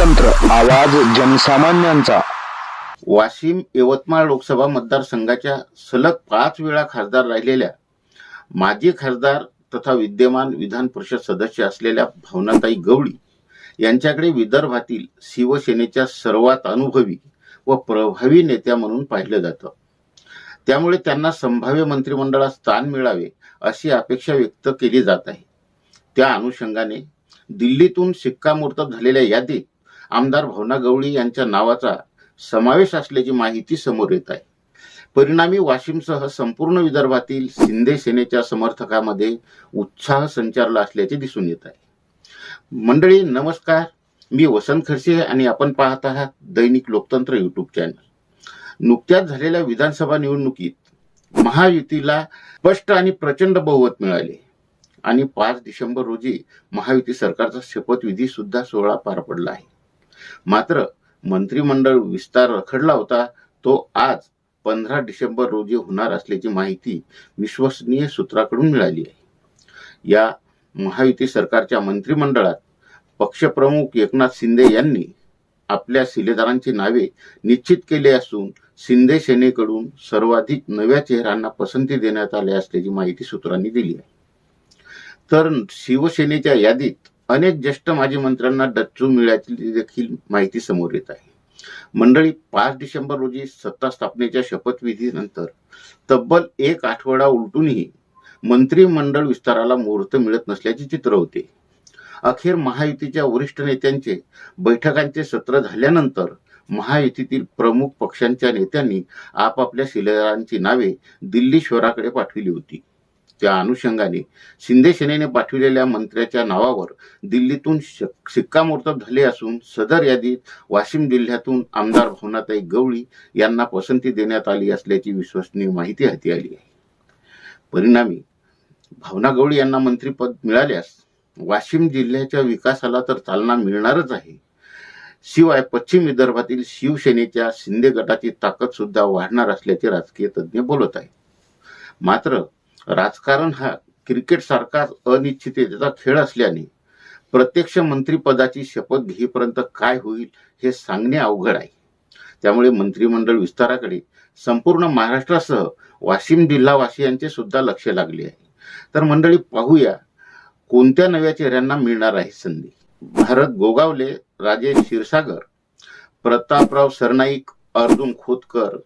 आवाज जनसामान्यांचा. वाशिम यवतमाळ लोकसभा मतदारसंघाच्या सलग पाच वेळा खासदार राहिलेल्या माजी खासदार तथा विद्यमान विधान परिषद सदस्य असलेल्या भावनाताई गवळी यांच्याकडे विदर्भातील शिवसेनेच्या सर्वात अनुभवी व प्रभावी नेत्या म्हणून पाहिलं जातं. त्यामुळे त्यांना संभाव्य मंत्रिमंडळात स्थान मिळावे अशी अपेक्षा व्यक्त केली जात आहे. त्या अनुषंगाने दिल्लीतून शिक्कामोर्तब झालेल्या यादीत आमदार भावना गवळी यांच्या नावाचा समावेश असल्याची माहिती समोर येत आहे. परिणामी वाशिमसह संपूर्ण विदर्भातील शिंदे सेनेच्या समर्थकामध्ये उत्साह संचारला असल्याचे दिसून येत आहे. मंडळी नमस्कार. मी वसंत खडसे आणि आपण पाहत आहात दैनिक लोकतंत्र युट्यूब चॅनल नुकत्याच झालेल्या विधानसभा निवडणुकीत महायुतीला स्पष्ट आणि प्रचंड बहुमत मिळाले. आणि पाच डिसेंबर रोजी महायुती सरकारचा शपथविधी सुद्धा सोहळा पार पडला आहे. मात्र मंत्रिमंडळ विस्तार रखडला होता तो आज पंधरा डिसेंबर रोजी होणार असल्याची माहिती विश्वसनीय सूत्राकडून मिळाली आहे. या महायुती सरकारच्या मंत्रिमंडळात पक्षप्रमुख एकनाथ शिंदे यांनी आपल्या शिलेदारांची नावे निश्चित केली असून शिंदे सेनेकडून सर्वाधिक नव्या चेहऱ्यांना पसंती देण्यात आल्या असल्याची माहिती सूत्रांनी दिली आहे. तर शिवसेनेच्या यादीत अनेक ज्येष्ठ माजी मंत्र्यांना डच्चू मिळाल्याची देखील माहिती समोर येत आहे. मंडळी पाच डिसेंबर रोजी सत्ता स्थापनेच्या शपथविधीनंतर तब्बल एक आठवडा उलटूनही मंत्रिमंडळ विस्ताराला मुहूर्त मिळत नसल्याचे चित्र होते. अखेर महायुतीच्या वरिष्ठ नेत्यांचे बैठकांचे सत्र झाल्यानंतर महायुतीतील प्रमुख पक्षांच्या नेत्यांनी आपापल्या शिलेदारांची नावे दिल्ली शहराकडे पाठविली होती. त्या अनुषंगाने शिंदे सेनेने पाठविलेल्या मंत्र्याच्या नावावर दिल्लीतून शिक्कामोर्तब झाले असून सदर यादीत वाशिम जिल्ह्यातून आमदार भावनाताई गवळी यांना पसंती देण्यात आली असल्याची विश्वसनीय माहिती हाती आली आहे. परिणामी भावना गवळी यांना मंत्रीपद मिळाल्यास वाशिम जिल्ह्याच्या विकासाला तर चालना मिळणारच आहे. शिवाय पश्चिम विदर्भातील शिवसेनेच्या शिंदे गटाची ताकद सुद्धा वाढणार असल्याचे राजकीय तज्ज्ञ बोलत आहेत. मात्र राजकारण हा क्रिकेट सारखाच अनिश्चिततेचा खेळ असल्याने प्रत्यक्ष मंत्रीपदाची शपथ घेईपर्यंत काय होईल हे सांगणे अवघड आहे. त्यामुळे मंत्रिमंडळ विस्ताराकडे संपूर्ण महाराष्ट्रासह वाशिम जिल्हावासियांचे सुद्धा लक्ष लागले आहे. तर मंडळी पाहूया कोणत्या नव्या चेहऱ्यांना मिळणार आहे संधी. भारत गोगावले राजेश क्षीरसागर प्रतापराव सरनाईक अर्जुन खोतकर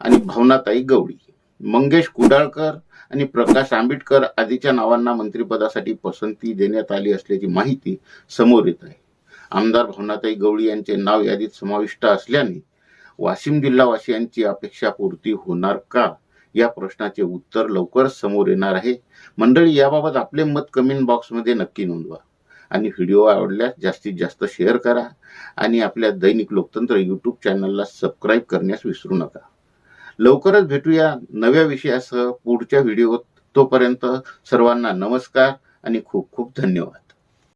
आणि भावनाताई गवळी मंगेश कुडाळकर आणि प्रकाश आंबेडकर आदीच्या नावांना मंत्रिपदासाठी पसंती देण्यात आली असल्याची माहिती समोर येत आहे. आमदार भावनाताई गवळी यांचे नाव यादीत समाविष्ट असल्याने वाशिम जिल्हावासियांची अपेक्षा पूर्ती होणार का? या प्रश्नाचे उत्तर लवकरच समोर येणार आहे. मंडळी याबाबत आपले मत कमेंट बॉक्समध्ये नक्की नोंदवा आणि व्हिडिओ आवडल्यास जास्तीत जास्त शेअर करा आणि आपल्या दैनिक लोकतंत्र यूट्यूब चॅनलला सबस्क्राईब करण्यास विसरू नका. लवकरच भेटूया नव्या विषयासह पुढच्या व्हिडिओत तोपर्यंत सर्वांना नमस्कार आणि खूप खूप धन्यवाद.